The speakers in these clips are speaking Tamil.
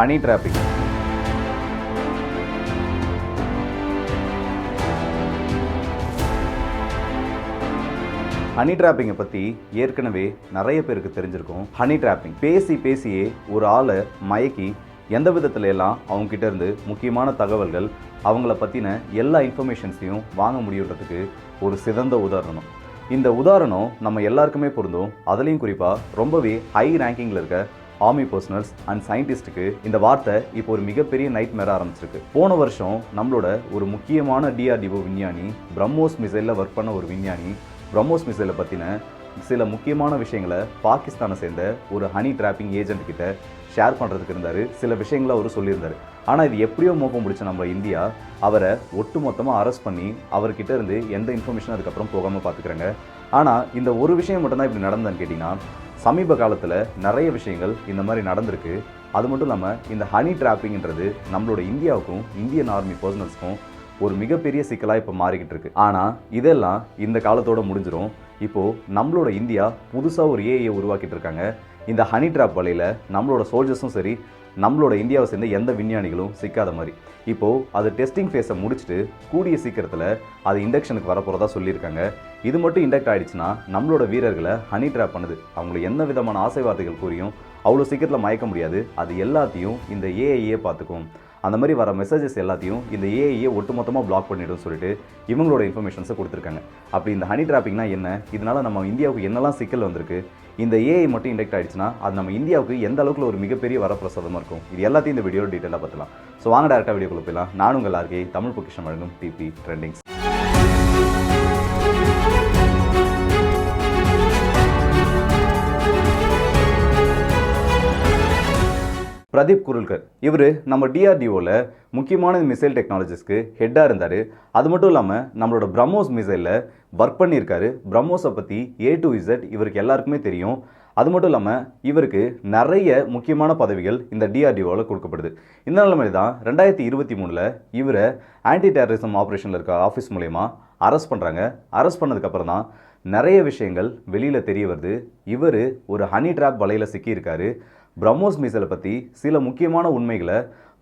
ஹனி டிராபிக் ஹனி டிராப்பிங்கை பற்றி ஏற்கனவே நிறைய பேருக்கு தெரிஞ்சிருக்கும். ஹனி டிராப்பிங் பேசி பேசியே ஒரு ஆளை மயக்கி எந்த விதத்துல எல்லாம் இருந்து முக்கியமான தகவல்கள் அவங்கள பற்றின எல்லா இன்ஃபர்மேஷன்ஸையும் வாங்க முடியுன்றதுக்கு ஒரு சிறந்த உதாரணம். இந்த உதாரணம் நம்ம எல்லாருக்குமே பொருந்தும். அதுலேயும் குறிப்பாக ரொம்பவே ஹை ரேங்கிங்கில் இருக்க ஆர்மி பர்சனல்ஸ் அண்ட் சயின்டிஸ்ட்டுக்கு இந்த வார்த்தை இப்போ ஒரு மிகப்பெரிய நைட் மேர ஆரம்பிச்சிருக்கு. போன வருஷம் நம்மளோட ஒரு முக்கியமான டிஆர்டிஓ விஞ்ஞானி பிரம்மோஸ் மிசைலில் ஒர்க் பண்ண ஒரு விஞ்ஞானி பிரம்மோஸ் மிசைலை பற்றின சில முக்கியமான விஷயங்களை பாகிஸ்தானை சேர்ந்த ஒரு ஹனி டிராப்பிங் ஏஜென்ட் கிட்ட ஷேர் பண்ணுறதுக்கு இருந்தார். சில விஷயங்களை அவர் சொல்லியிருந்தார். ஆனால் இது எப்படியோ மோப்பம் பிடிச்ச நம்ம இந்தியா அவரை ஒட்டு மொத்தமாக அரெஸ்ட் பண்ணி அவர்கிட்ட இருந்து எந்த இன்ஃபர்மேஷனும் அதுக்கப்புறம் போகாமல் பார்த்துக்கிறாங்க ஆனால் இந்த ஒரு விஷயம் மட்டும்தான் இப்படி நடந்ததுன்னு கேட்டிங்கன்னா சமீப காலத்தில் நிறைய விஷயங்கள் இந்த மாதிரி நடந்திருக்கு. அது மட்டும் இல்லாமல் இந்த ஹனி டிராப்பிங்ன்றது நம்மளோட இந்தியாவுக்கும் இந்தியன் ஆர்மி பர்சனல்ஸ்க்கும் ஒரு மிகப்பெரிய சிக்கலாக இப்போ மாறிக்கிட்டு இருக்கு. ஆனால் இதெல்லாம் இந்த காலத்தோட முடிஞ்சிடும் இப்போது நம்மளோட இந்தியா புதுசாக ஒரு ஏஐயை உருவாக்கிட்டு இருக்காங்க. இந்த ஹனி ட்ராப் வழியில் நம்மளோட சோல்ஜர்ஸும் சரி நம்மளோட இந்தியாவை சேர்ந்த எந்த விஞ்ஞானிகளும் சிக்காத மாதிரி. இப்போது அது டெஸ்டிங் ஃபேஸை முடிச்சுட்டு கூடிய சீக்கிரத்தில் அது இண்டக்ஷனுக்கு வரப்போகிறதா சொல்லியிருக்காங்க. இது மட்டும் இண்டக்ட் ஆகிடுச்சுன்னா நம்மளோட வீரர்களை ஹனி ட்ராப் பண்ணுது. அவங்களை எந்த விதமான ஆசை வார்த்தைகள் கூறியும் அவ்வளோ சீக்கிரத்தில் மயக்க முடியாது. அது எல்லாத்தையும் இந்த ஏஐயே பார்த்துக்கும். அந்த மாதிரி வர மெசேஜஸ் எல்லாத்தையும் இந்த ஏஐயை ஒட்டுமொத்தமாக பிளாக் பண்ணிடும் சொல்லிட்டு இவங்களோட இன்ஃபர்மேஷன்ஸை கொடுத்துருக்காங்க. அப்படி இந்த ஹனி டிராப்பிங்னா என்ன? இதனால் நம்ம இந்தியாவுக்கு என்னெல்லாம் சிக்கல் வந்திருக்கு? இந்த ஏஐ மட்டும் இண்டெக்ட் ஆயிடுச்சுன்னா அது நம்ம இந்தியாவுக்கு எந்த அளவுக்கு ஒரு மிகப்பெரிய வரப்பிரசாதமாக இருக்கும்? இது எல்லாத்தையும் இந்த வீடியோ டீட்டெயிலாக பார்த்துலாம் ஸோ வாங்க டேரெக்டாக வீடியோ போயிடலாம். நான் உங்கள் எல்லாருக்கே தமிழ் பொக்கிஷம் வழங்கும் டிபி ட்ரெண்டிங்ஸ் பிரதீப் குருல்கர். இவர் நம்ம டிஆர்டிஓவில் முக்கியமான மிசைல் டெக்னாலஜிஸ்க்கு ஹெட்டாக இருந்தார். அது மட்டும் இல்லாமல் நம்மளோட பிரம்மோஸ் மிசைலில் ஒர்க் பண்ணியிருக்காரு. பிரம்மோஸை பற்றி ஏ டு இசட் இவருக்கு எல்லாருக்குமே தெரியும். அது மட்டும் இல்லாமல் இவருக்கு நிறைய முக்கியமான பதவிகள் இந்த டிஆர்டிஓவில் கொடுக்கப்படுது. இந்த நிலைமையில் தான் ரெண்டாயிரத்தி இருபத்தி மூணில் இவரை ஆன்டி டெரரிசம் ஆப்ரேஷனில் இருக்க ஆஃபீஸ் மூலயமா அரெஸ்ட் பண்ணுறாங்க அரெஸ்ட் பண்ணதுக்கப்புறம் தான் நிறைய விஷயங்கள் வெளியில் தெரிய வருது. இவர் ஒரு ஹனி ட்ராப் வலையில் சிக்கியிருக்காரு. பிரம்மோஸ் மிசைலை பற்றி சில முக்கியமான உண்மைகளை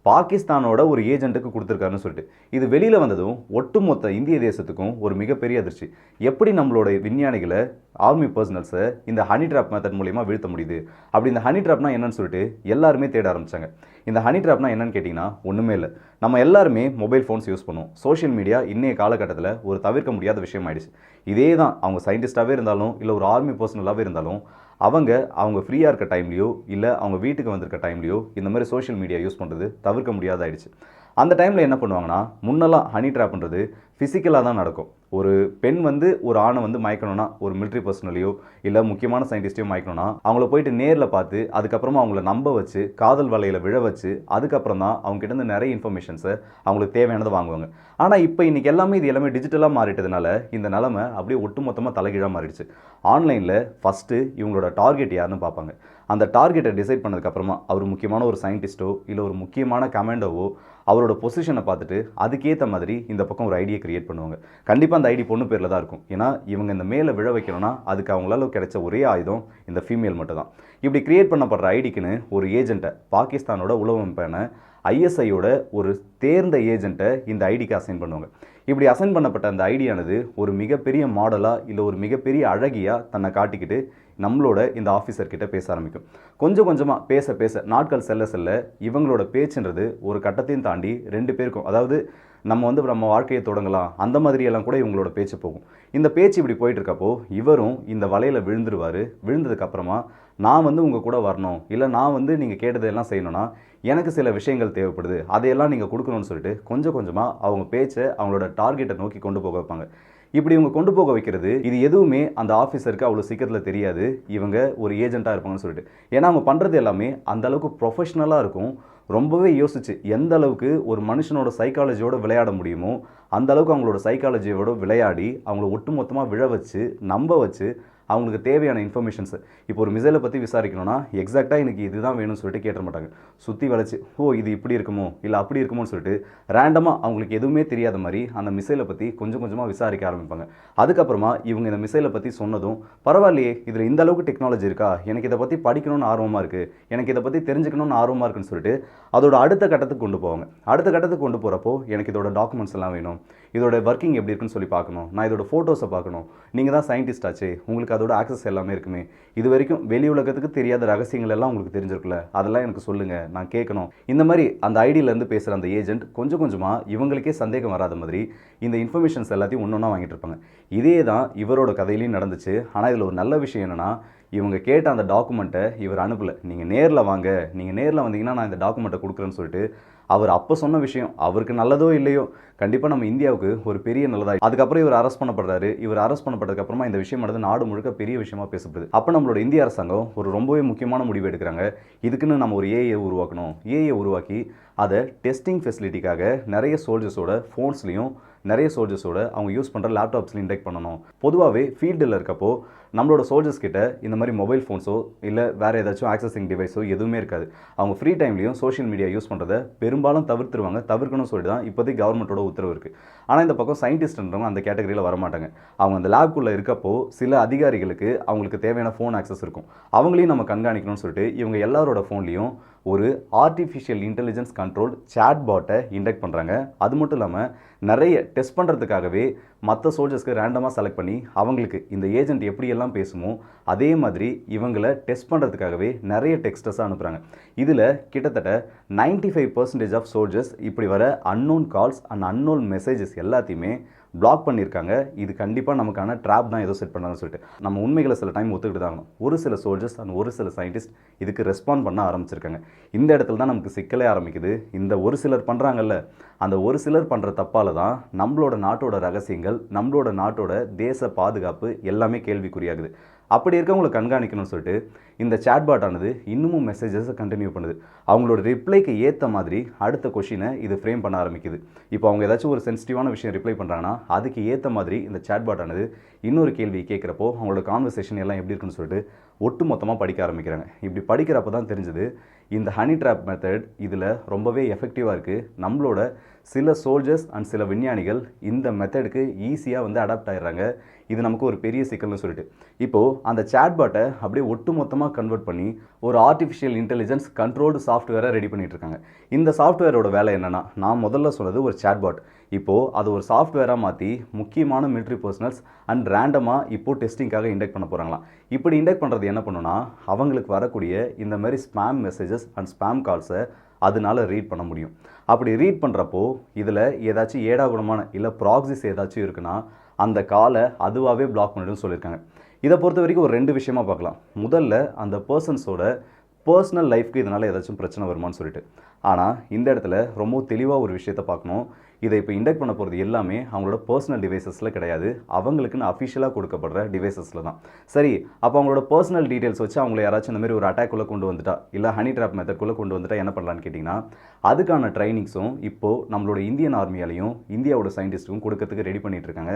பாகிஸ்தானோட ஒரு ஏஜென்ட்டுக்கு கொடுத்துருக்காருன்னு சொல்லிட்டு. இது வெளியில் வந்ததும் ஒட்டுமொத்த இந்திய தேசத்துக்கும் ஒரு மிகப்பெரிய அதிர்ச்சி. எப்படி நம்மளோட விஞ்ஞானிகளை ஆர்மி பர்சனல்ஸை இந்த ஹனி ட்ராப் மெத்தட் மூலியமாக வீழ்த்த முடியுது? அப்படி இந்த ஹனி ட்ராப்னா என்னன்னு சொல்லிட்டு எல்லாருமே தேட ஆரம்பிச்சாங்க. இந்த ஹனி ட்ராப்னா என்னன்னு கேட்டிங்கன்னா ஒன்றுமே இல்லை. நம்ம எல்லாருமே மொபைல் ஃபோன்ஸ் யூஸ் பண்ணுவோம் சோஷியல் மீடியா இன்றைய காலகட்டத்தில் ஒரு தவிர்க்க முடியாத விஷயம் ஆயிடுச்சு இதே தான் அவங்க சயின்டிஸ்ட்டாகவே இருந்தாலும் இல்லை ஒரு ஆர்மி பர்சனலாகவே இருந்தாலும் அவங்க அவங்க ஃப்ரீயாக இருக்க டைம்லேயோ இல்லை அவங்க வீட்டுக்கு வந்திருக்க டைம்லையோ இந்த மாதிரி சோஷியல் மீடியா யூஸ் பண்ணுறது தவிர்க்க முடியாத ஆயிடுச்சு. அந்த டைமில் என்ன பண்ணுவாங்கன்னா முன்னெல்லாம் ஹனி ட்ராப்ன்றது ஃபிசிக்கலாக தான் நடக்கும். ஒரு பெண் வந்து ஒரு ஆணை வந்து மயக்கணும்னா ஒரு மிலிட்ரி பர்சனலையோ இல்லை முக்கியமான சயின்டிஸ்டையோ மயக்கணும்னா அவங்கள போயிட்டு நேரில் பார்த்து அதுக்கப்புறமா அவங்கள நம்ப வச்சு காதல் வலையில் விழ வச்சு அதுக்கப்புறம் தான் அவங்க கிட்ட இருந்து நிறைய இன்ஃபர்மேஷன்ஸை அவங்களுக்கு தேவையானதை வாங்குவாங்க. ஆனால் இப்போ இன்றைக்கி எல்லாமே இது எல்லாமே டிஜிட்டலாக மாறிட்டதுனால இந்த நிலமை அப்படியே ஒட்டுமொத்தமாக தலைகீழாக மாறிடுச்சு. ஆன்லைனில் ஃபஸ்ட்டு இவங்களோட டார்கெட் யாருன்னு பார்ப்பாங்க. அந்த டார்கெட்டை டிசைட் பண்ணதுக்கப்புறமா அவர் முக்கியமான ஒரு சயின்டிஸ்ட்டோ இல்லை ஒரு முக்கியமான கமாண்டோவோ அவரோட பொசிஷனை பார்த்துட்டு அதுக்கேற்ற மாதிரி இந்த பக்கம் ஒரு ஐடியை கிரியேட் பண்ணுவாங்க. கண்டிப்பாக அந்த ஐடி பொண்ணு பேரில் தான் இருக்கும். ஏன்னா இவங்க இந்த மேலே விழ வைக்கணும்னா அதுக்கு அவங்களால கிடைச்ச ஒரே ஆயுதம் இந்த ஃபீமேல் மட்டும் தான் இப்படி கிரியேட் பண்ணப்படுற ஐடிக்குன்னு ஒரு ஏஜென்ட்டை பாகிஸ்தானோட உளவமைப்பான ஐஎஸ்ஐயோட ஒரு தேர்ந்த ஏஜென்ட்டை இந்த ஐடிக்கு அசைன் பண்ணுவாங்க. இப்படி அசைன் பண்ணப்பட்ட அந்த ஐடியானது ஒரு மிகப்பெரிய மாடலாக இல்லை ஒரு மிகப்பெரிய அழகியாக தன்னை காட்டிக்கிட்டு நம்மளோட இந்த ஆஃபீஸர்கிட்ட பேச ஆரம்பிக்கும். கொஞ்சம் கொஞ்சமாக பேச பேச நாட்கள் செல்ல செல்ல இவங்களோட பேச்சுன்றது ஒரு கட்டத்தையும் தாண்டி ரெண்டு பேருக்கும் அதாவது நம்ம வந்து நம்ம வாழ்க்கையை தொடங்கலாம் அந்த மாதிரியெல்லாம் கூட இவங்களோட பேச்சு போகும். இந்த பேச்சு இப்படி போயிட்டுருக்கப்போ இவரும் இந்த வலையில் விழுந்துருவார். விழுந்ததுக்கப்புறமா நான் வந்து உங்கள் கூட வரணும் இல்லை நான் வந்து நீங்கள் கேட்டதெல்லாம் செய்யணும்னா எனக்கு சில விஷயங்கள் தேவைப்படுது அதையெல்லாம் நீங்கள் கொடுக்கணும்னு சொல்லிட்டு கொஞ்சம் கொஞ்சமாக அவங்க பேச்சை அவங்களோட டார்கெட்டை நோக்கி கொண்டு போக வைப்பாங்க. இப்படி இவங்க கொண்டு போக வைக்கிறது இது எதுவுமே அந்த ஆஃபீஸருக்கு அவ்வளோ சீக்கிரத்தில் தெரியாது. இவங்க ஒரு ஏஜென்ட்டாக இருப்பாங்கன்னு சொல்லிட்டு. ஏன்னா அவங்க பண்ணுறது எல்லாமே அந்த அளவுக்கு ப்ரொஃபஷ்னலாக இருக்கும். ரொம்பவே யோசிச்சு எந்த அளவுக்கு ஒரு மனுஷனோட சைக்காலஜியோட விளையாட முடியுமோ அந்த அளவுக்கு அவங்களோட சைக்காலஜியோட விளையாடி அவங்கள ஒட்டுமொத்தமாக விழ வச்சு நம்ப வச்சு அவங்களுக்கு தேவையான இன்ஃபர்மேஷன்ஸ் இப்போ ஒரு மிசைலை பற்றி விசாரிக்கணும்னா எக்ஸாக்டாக எனக்கு இதுதான் வேணும்னு சொல்லிட்டு கேட்ட மாட்டாங்க. சுற்றி வளைச்சு ஓ இது இப்படி இருக்குமோ? இல்லை அப்படி இருக்குமோன்னு சொல்லிட்டு ரேண்டமாக அவங்களுக்கு எதுவுமே தெரியாத மாதிரி அந்த மிசைலை பற்றி கொஞ்சம் கொஞ்சமாக விசாரிக்க ஆரம்பிப்பாங்க. அதுக்கப்புறமா இவங்க இந்த மிசைலை பற்றி சொன்னதும் பரவாயில்லையே இதில் இந்த அளவுக்கு டெக்னாலஜி இருக்கா? எனக்கு இதை பற்றி படிக்கணும்னு ஆர்வமாக இருக்குது எனக்கு இதை பற்றி தெரிஞ்சுக்கணும்னு ஆர்வமாக இருக்குன்னு சொல்லிட்டு அதோட அடுத்த கட்டத்துக்கு கொண்டு போவாங்க. அடுத்த கட்டத்துக்கு கொண்டு போகிறப்போ எனக்கு இதோட டாக்குமெண்ட்ஸ் எல்லாம் வேணும். இதோட ஒர்க்கிங் எப்படி இருக்குன்னு சொல்லி பார்க்கணும். நான் இதோட ஃபோட்டோஸை பார்க்கணும். நீங்கள் தான் சயின்டிஸ்ட் ஆச்சு. உங்களுக்கு அதோட ஆக்சஸ் எல்லாமே இருக்குமே. இது வரைக்கும் வெளி உலகத்துக்கு தெரியாத ரகசியங்கள் எல்லாம் உங்களுக்கு தெரிஞ்சிருக்குல்ல? அதெல்லாம் எனக்கு சொல்லுங்கள் நான் கேட்கணும். இந்த மாதிரி அந்த ஐடியிலேருந்து பேசுகிற அந்த ஏஜென்ட் கொஞ்சம் கொஞ்சமாக இவங்களுக்கே சந்தேகம் வராத மாதிரி இந்த இன்ஃபர்மேஷன்ஸ் எல்லாத்தையும் ஒன்று ஒன்றா வாங்கிட்டு இருப்பாங்க. இதே தான் இவரோட கதையிலையும் நடந்துச்சு. ஆனால் இதில் ஒரு நல்ல விஷயம் என்னென்னா இவங்க கேட்ட அந்த டாக்குமெண்ட்டை இவர் அனுப்பலை. நீங்கள் நேரில் வாங்க. நீங்கள் நேரில் வந்தீங்கன்னா நான் இந்த டாக்குமெண்ட்டை கொடுக்குறேன்னு சொல்லிட்டு அவர் அப்போ சொன்ன விஷயம் அவருக்கு நல்லதோ இல்லையோ கண்டிப்பாக நம்ம இந்தியாவுக்கு ஒரு பெரிய நல்லதாக அதுக்கப்புறம் இவர் அரெஸ்ட் பண்ணப்படுறாரு. இவர் அரெஸ்ட் பண்ணப்பட்டதுக்கப்புறமா இந்த விஷயம் நடந்து நாடு முழுக்க பெரிய விஷயமா பேசப்படுது. அப்போ நம்மளோட இந்திய அரசாங்கம் ஒரு ரொம்பவே முக்கியமான முடிவு எடுக்கிறாங்க. இதுக்குன்னு நம்ம ஒரு ஏஐ உருவாக்கணும். ஏஐ உருவாக்கி அதை டெஸ்டிங் ஃபெசிலிட்டிக்காக நிறைய சோல்ஜர்ஸோட ஃபோன்ஸ்லேயும் நிறைய சோல்ஜர்ஸோட அவங்க யூஸ் பண்ணுற லேப்டாப்ஸ்லையும் இன்டெக்ட் பண்ணணும். பொதுவாகவே ஃபீல்டில் இருக்கப்போ நம்மளோட சோல்ஜர்ஸ் கிட்ட இந்த மாதிரி மொபைல் ஃபோன்ஸோ இல்லை வேறு ஏதாச்சும் ஆக்சஸிங் டிவைஸோ எதுவுமே இருக்காது. அவங்க ஃப்ரீ டைம்லையும் சோஷியல் மீடியா யூஸ் பண்ணுறத பெரும்பாலும் தவிர்த்துருவாங்க. தவிர்க்கணும்னு சொல்லி தான் இப்போதைக்கு கவர்மெண்ட்டோட உத்தரவு இருக்குது ஆனால் இந்த பக்கம் சயின்டிஸ்ட்ன்றவங்க அந்த கேட்டகரியில் வரமாட்டாங்க. அவங்க அந்த லேப்குள்ளே இருக்கப்போ சில அதிகாரிகளுக்கு அவங்களுக்கு தேவையான ஃபோன் ஆக்சஸ் இருக்கும். அவங்களையும் நம்ம கண்காணிக்கணும்னு சொல்லிட்டு இவங்க எல்லாரோட ஃபோன்லேயும் ஒரு ஆர்டிஃபிஷியல் இன்டெலிஜென்ஸ் கண்ட்ரோல் சேட் பாட்டை இண்டக்ட் பண்ணுறாங்க அது மட்டும் இல்லாமல் நிறைய டெஸ்ட் பண்ணுறதுக்காகவே மற்ற சோல்ஜர்ஸ்க்கு ரேண்டமாக செலக்ட் பண்ணி அவங்களுக்கு இந்த ஏஜென்ட் எப்படியெல்லாம் பேசுமோ அதே மாதிரி இவங்களை டெஸ்ட் பண்ணுறதுக்காகவே நிறைய டெக்ஸ்டஸாக அனுப்புகிறாங்க இதில் கிட்டத்தட்ட ninety five percentage of soldiers இப்படி வர unknown calls and unknown messages எல்லாத்தையுமே பிளாக் பண்ணியிருக்காங்க. இது கண்டிப்பாக நமக்கான ட்ராப் தான் ஏதோ செட் பண்ணாங்கன்னு சொல்லிட்டு. நம்ம உண்மைகளை சில டைம் ஒத்துக்கிட்டு தான் ஆகணும். ஒரு சில சோல்ஜர்ஸ் அண்ட் ஒரு சில சயின்டிஸ்ட் இதுக்கு ரெஸ்பாண்ட் பண்ண ஆரம்பிச்சிருக்காங்க. இந்த இடத்துல தான் நமக்கு சிக்கலே ஆரம்பிக்குது. இந்த ஒரு சிலர் பண்ணுறாங்கல்ல அந்த ஒரு சிலர் பண்ணுற தப்பால தான் நம்மளோட நாட்டோட ரகசியங்கள் நம்மளோட நாட்டோட தேச பாதுகாப்பு எல்லாமே கேள்விக்குறியாகுது. அப்படி இருக்கவங்களை கண்காணிக்கணும்னு சொல்லிட்டு இந்த chatbot ஆனது இன்னமும் மெசேஜஸை கண்டினியூ பண்ணுது. அவங்களோட ரிப்ளைக்கு ஏற்ற மாதிரி அடுத்த கொஷினை இது ஃப்ரேம் பண்ண ஆரம்பிக்குது. இப்போ அவங்க ஏதாச்சும் ஒரு சென்சிட்டிவான விஷயம் ரிப்ளை பண்ணுறாங்கன்னா அதுக்கு ஏற்ற மாதிரி இந்த chatbot ஆனது இன்னொரு கேள்வி கேட்குறப்போ அவங்களோட கான்வர்சேஷன் எல்லாம் எப்படி இருக்குன்னு சொல்லிட்டு ஒட்டு மொத்தமாக படிக்க ஆரம்பிக்கிறாங்க. இப்படி படிக்கிறப்ப தான் தெரிஞ்சது இந்த ஹனி ட்ராப் மெத்தட் இதில் ரொம்பவே எஃபெக்டிவாக இருக்குது நம்மளோட சில சோல்ஜர்ஸ் அண்ட் சில விஞ்ஞானிகள் இந்த மெத்தடுக்கு ஈஸியாக வந்து அடாப்ட் ஆயிடுறாங்க. இது நமக்கு ஒரு பெரிய சிக்கல்னு சொல்லிட்டு. இப்போது அந்த சேட்பாட்டை அப்படியே ஒட்டு மொத்தமாக கன்வெர்ட் பண்ணி ஒரு ஆர்டிஃபிஷியல் இன்டெலிஜென்ஸ் கண்ட்ரோல்டு சாஃப்ட்வேரை ரெடி பண்ணிகிட்டு இருக்காங்க. இந்த சாஃப்ட்வேரோட வேலை என்னென்னா நான் முதல்ல சொன்னது ஒரு சேட்பாட் இப்போது அது ஒரு சாஃப்ட்வேராக மாற்றி முக்கியமான மிலிட்ரி பர்சனல்ஸ் அண்ட் ரேண்டமாக இப்போது டெஸ்டிங்காக இண்டெக்ட் பண்ண போகிறாங்களாம் இப்படி இண்டெக்ட் பண்ணுறது என்ன பண்ணுன்னா அவங்களுக்கு வரக்கூடிய இந்த மாதிரி ஸ்பேம் மெசேஜஸ் அண்ட் ஸ்பேம் கால்ஸை அதனால ரீட் பண்ண முடியும். அப்படி ரீட் பண்ணுறப்போ இதில் ஏதாச்சும் ஏடாகுணமான இல்லை ப்ராக்சிஸ் ஏதாச்சும் இருக்குன்னா அந்த காலை அதுவாகவே பிளாக் பண்ணிடுன்னு சொல்லியிருக்காங்க. இதை பொறுத்த வரைக்கும் ஒரு ரெண்டு விஷயமா பார்க்கலாம். முதல்ல அந்த பர்சன்ஸோட பர்சனல் லைஃப்க்கு இதனால் ஏதாச்சும் பிரச்சனை வருமான்னு சொல்லிட்டு. ஆனால் இந்த இடத்துல ரொம்ப தெளிவாக ஒரு விஷயத்தை பார்க்கணும். இதை இப்போ இண்டக்ட் பண்ண போகிறது எல்லாமே அவங்களோட பர்சனல் டிவைசஸில் கிடையாது. அவங்களுக்குன்னு அஃபிஷியலாக கொடுக்கப்படுற டிவைசஸில் தான். சரி அப்போ அவங்களோட பர்சனல் டீட்டெயில்ஸ் வச்சு அவங்கள யாராச்சும் இந்த மாதிரி ஒரு அட்டாக்குள்ளே கொண்டு வந்துட்டா இல்லை ஹனி ட்ராப் மெத்தட்குள்ளே கொண்டு வந்துட்டா என்ன பண்ணலான்னு கேட்டிங்கன்னா அதுக்கான ட்ரைனிங்ஸும் இப்போது நம்மளோட இந்தியன் ஆர்மியாலையும் இந்தியாவோட சயின்டிஸ்ட்டுக்கும் கொடுக்கறதுக்கு ரெடி பண்ணிட்டு இருக்காங்க.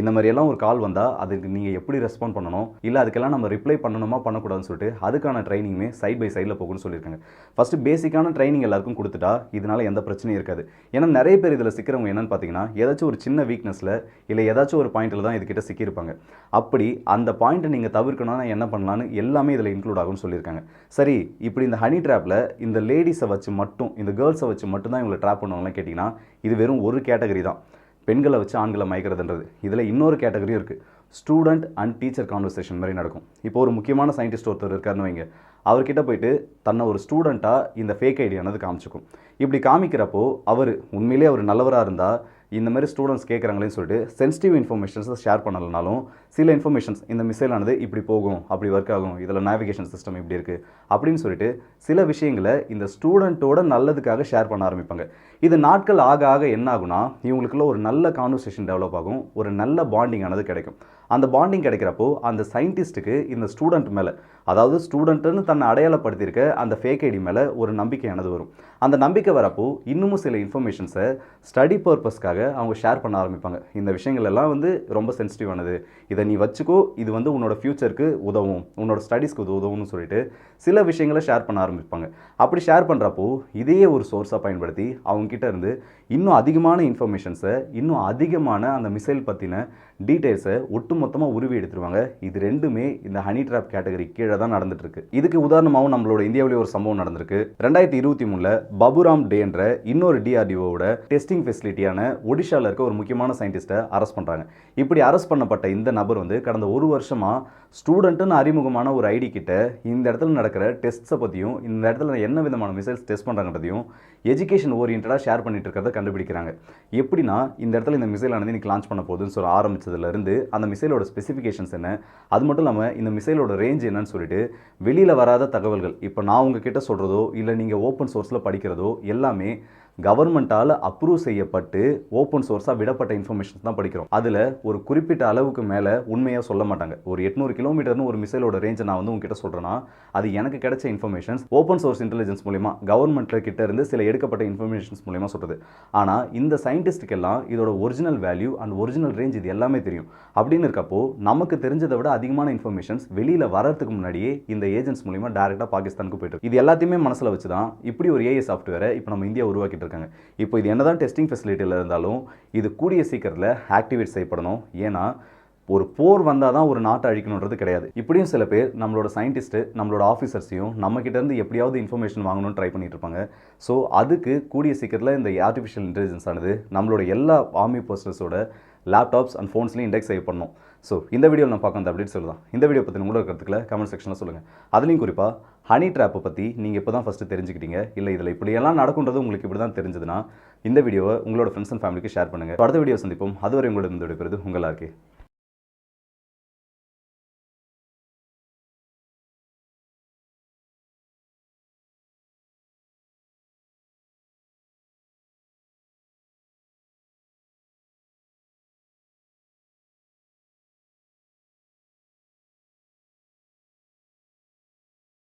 இந்த மாதிரியெல்லாம் ஒரு கால் வந்தால் அதுக்கு நீங்கள் எப்படி ரெஸ்பாண்ட் பண்ணணும்? இல்லை அதுக்கெல்லாம் நம்ம ரிப்ளை பண்ணணுமா பண்ணக்கூடாதுன்னு சொல்லிட்டு அதுக்கான ட்ரைனிங்குமே சைட் பை சைடில் போகணும்னு சொல்லியிருக்காங்க. ஃபஸ்ட்டு பேசிக்கான ட்ரைனிங் எல்லாருக்கும் கொடுத்துட்டா இதனால எந்த பிரச்சனையும் இருக்காது. ஏன்னா நிறைய பேர் இதில் சிக்கிறவங்க என்னென்னு பார்த்தீங்கன்னா ஏதாச்சும் ஒரு சின்ன வீக்னஸில் இல்லை ஏதாச்சும் ஒரு பாயிண்ட்டில் தான் இதுக்கிட்ட சிக்கியிருப்பாங்க. அப்படி அந்த பாயிண்ட்டை நீங்கள் தவிர்க்கணும்னா என்ன பண்ணலான்னு எல்லாமே இதில் இன்க்ளூட் ஆகும்னு சொல்லியிருக்காங்க. சரி இப்படி இந்த ஹனி ட்ராப்பில் இந்த லேடிஸை வச்சு மட்டும் இந்த கேர்ள்ஸை வச்சு மட்டும் தான் இவங்களை ட்ராப் பண்ணுவாங்கன்னு கேட்டிங்கன்னா இது வெறும் ஒரு கேட்டகரி தான். பெண்களை வச்சு ஆண்களை மயக்கிறதுன்றது. இதில் இன்னொரு கேட்டகரியும் இருக்குது ஸ்டூடெண்ட் அண்ட் டீச்சர் கான்வர்சேஷன் மாதிரி நடக்கும். இப்போ ஒரு முக்கியமான சயின்டிஸ்ட் ஒருத்தர் இருக்காருன்னு வைங்க. அவர்கிட்ட போயிட்டு தன்னை ஒரு ஸ்டூடெண்ட்டாக இந்த ஃபேக் ஐடியானது காமிச்சிக்கும். இப்படி காமிக்கிறப்போ அவர் உண்மையிலே அவர் நல்லவராக இருந்தால் இந்த மாதிரி ஸ்டூடெண்ட்ஸ் கேட்குறாங்களேன்னு சொல்லிட்டு சென்சிட்டிவ் இன்ஃபர்மேஷன்ஸை ஷேர் பண்ணலனாலும் சில இன்ஃபர்மேஷன்ஸ் இந்த மிசைலானது இப்படி போகும் அப்படி ஒர்க் ஆகும் இதில் நேவிகேஷன் சிஸ்டம் இப்படி இருக்குது அப்படின்னு சொல்லிட்டு சில விஷயங்களை இந்த ஸ்டூடெண்ட்டோட நல்லதுக்காக ஷேர் பண்ண ஆரம்பிப்பாங்க. இது நாட்கள் ஆக ஆக என்ன ஆகுனா இவங்களுக்குள்ள ஒரு நல்ல கான்வர்சேஷன் டெவலப் ஆகும் ஒரு நல்ல பாண்டிங் ஆனது கிடைக்கும். அந்த பாண்டிங் கிடைக்கிறப்போ அந்த சயின்டிஸ்ட்டுக்கு இந்த ஸ்டூடெண்ட் மேலே அதாவது ஸ்டூடெண்ட்டுன்னு தன்னை அடையாளப்படுத்தியிருக்க அந்த ஃபேக் ஐடி மேலே ஒரு நம்பிக்கையானது வரும். அந்த நம்பிக்கை வரப்போ இன்னமும் சில இன்ஃபர்மேஷன்ஸை ஸ்டடி பர்பஸ்க்காக அவங்க ஷேர் பண்ண ஆரம்பிப்பாங்க. இந்த விஷயங்கள் எல்லாம் வந்து ரொம்ப சென்சிட்டிவானது இதை நீ வச்சுக்கோ இது வந்து உன்னோட ஃப்யூச்சருக்கு உதவும் உன்னோட ஸ்டடீஸ்க்கு இது உதவும்னு சொல்லிட்டு சில விஷயங்களை ஷேர் பண்ண ஆரம்பிப்பாங்க. அப்படி ஷேர் பண்ணுறப்போ இதையே ஒரு சோர்ஸாக பயன்படுத்தி அவங்க கிட்ட இருந்து இன்னும் அதிகமான இன்ஃபர்மேஷன்ஸை இன்னும் அதிகமான அந்த மிசைல் பற்றின டீட்டெயில்ஸை ஒட்டுமொத்தமாக உருவி எடுத்துருவாங்க. இது ரெண்டுமே இந்த ஹனி ட்ராப் கேட்டகரி கீழே தான் நடந்துட்டு இருக்கு இதுக்கு உதாரணமாகவும் நம்மளோட இந்தியாவிலே ஒரு சம்பவம் நடந்திருக்கு. ரெண்டாயிரத்தி இருபத்தி மூணில் பபுராம் டேன்ற இன்னொரு டிஆர்டிஓவோட டெஸ்டிங் ஃபெசிலிட்டியான ஒடிஷாவில் இருக்க ஒரு முக்கியமான சயின்டிஸ்ட்டை அரெஸ்ட் பண்ணுறாங்க இப்படி அரெஸ்ட் பண்ணப்பட்ட இந்த நபர் வந்து கடந்த ஒரு வருஷமாக ஸ்டூடெண்ட்டுன்னு அறிமுகமான ஒரு ஐடி கிட்ட இந்த இடத்துல நடக்கிற டெஸ்ட்ஸை பற்றியும் இந்த இடத்துல என்ன விதமான மிசைல்ஸ் டெஸ்ட் பண்ணுறாங்கன்றதையும் எஜுகேஷன் ஓரியன்டாக ஷேர் பண்ணிட்டு இருக்கிறத கண்டுபிடிக்கிறாங்க. எப்படின்னா இந்த இடத்துல இந்த மிசைல் ஆனது இன்னைக்கு லான்ச் பண்ண போகுதுன்னு சொல்ல ஆரம்பித்ததுலேருந்து அந்த மிசைலோட ஸ்பெசிஃபிகேஷன்ஸ் என்ன அது மட்டும் இல்லாமல் இந்த மிசைலோட ரேஞ்ச் என்னன்னு சொல்லிட்டு வெளியில் வராத தகவல்கள் இப்போ நான் உங்ககிட்ட சொல்கிறதோ இல்லை நீங்கள் ஓப்பன் சோர்ஸில் படிக்கிறதோ எல்லாமே கவர்மெண்ட்டால் அப்ரூவ் செய்யப்பட்டு ஓப்பன் சோர்ஸாக விடப்பட்ட இன்ஃபர்மேஷன்ஸ் தான் படிக்கிறோம். அதில் ஒரு குறிப்பிட்ட அளவுக்கு மேலே உண்மையாக சொல்ல மாட்டாங்க. ஒரு எட்நூறு கிலோமீட்டர்னு ஒரு மிசைலோட ரேஞ்சை நான் வந்து உங்ககிட்ட சொல்கிறேன்னா அது எனக்கு கிடைச்ச இன்ஃபர்மேஷன்ஸ் ஓப்பன் சோர்ஸ் இன்டெலிஜென்ஸ் மூலிமா கவர்மெண்ட்டில் கிட்ட இருந்து சில எடுக்கப்பட்ட இன்ஃபர்மேஷன்ஸ் மூலிமா சொல்கிறது ஆனால் இந்த சயின்டிஸ்ட்டுக்கெல்லாம் இதோட original value and original range இது எல்லாமே தெரியும். அப்படின்னு இருக்கப்போ நமக்கு தெரிஞ்சதை விட அதிகமான இன்ஃபர்மேஷன்ஸ் வெளியில் வரதுக்கு முன்னாடியே இந்த ஏஜென்ட்ஸ் மூலிமா டேரெக்டாக பாகிஸ்தானுக்கு போயிட்டு இது எல்லாத்தையுமே மனசில் வச்சு தான் இப்படி ஒரு ஏஐ சாஃப்ட்வேரை இப்போ நம்ம இந்தியா உருவாக்கிட்டு இருக்காங்க இப்போ இது என்ன தான் டெஸ்டிங் ஃபெசிலிட்டியில் இருந்தாலும் இது கூடிய சீக்கிரத்தில் ஆக்டிவேட் செய்யப்படணும். ஏன்னா ஒரு போர் வந்தால் தான் ஒரு நாட்டை அழிக்கணுன்றது கிடையாது. இப்படியும் சில பேர் நம்மளோட சயின்டிஸ்ட்டு நம்மளோட ஆஃபீஸர்ஸையும் நம்மக்கிட்டேருந்து எப்படியாவது இன்ஃபர்மேஷன் வாங்கணும்னு ட்ரை பண்ணிட்டு இருப்பாங்க ஸோ அதுக்கு கூடிய சீக்கிரத்தில் இந்த ஆர்டிஃபிஷியல் இன்டெலிஜென்ஸ் ஆனது நம்மளோட எல்லா ஆர்மி பர்சனஸோட லேப்டாப்ஸ் அண்ட் ஃபோன்ஸ்லையும் இண்டெக்ஸ் செய்யப்படணும் ஸோ இந்த வீடியோவில் நான் பார்க்க அந்த அப்டேட் தான் இந்த வீடியோ பற்றி உங்களோட கருத்துக்களை கமெண்ட் செக்ஷனில் சொல்லுங்கள் அதுலேயும் குறிப்பாக ஹனி ட்ராப்பை பற்றி நீங்கள் இப்போ தான் ஃபஸ்ட்டு தெரிஞ்சுக்கிட்டீங்க. இல்லை இதில் இப்படியெல்லாம் நடக்குன்றது உங்களுக்கு இப்படி தான் தெரிஞ்சதுன்னா இந்த வீடியோவை உங்களோட ஃப்ரெண்ட்ஸ் அண்ட் ஃபேமிலிக்கு ஷேர் பண்ணுங்கள் அடுத்த வீடியோ சந்திப்போம். அதுவரை உங்களோட இந்த விடைபெறுது உங்களாக இருக்குது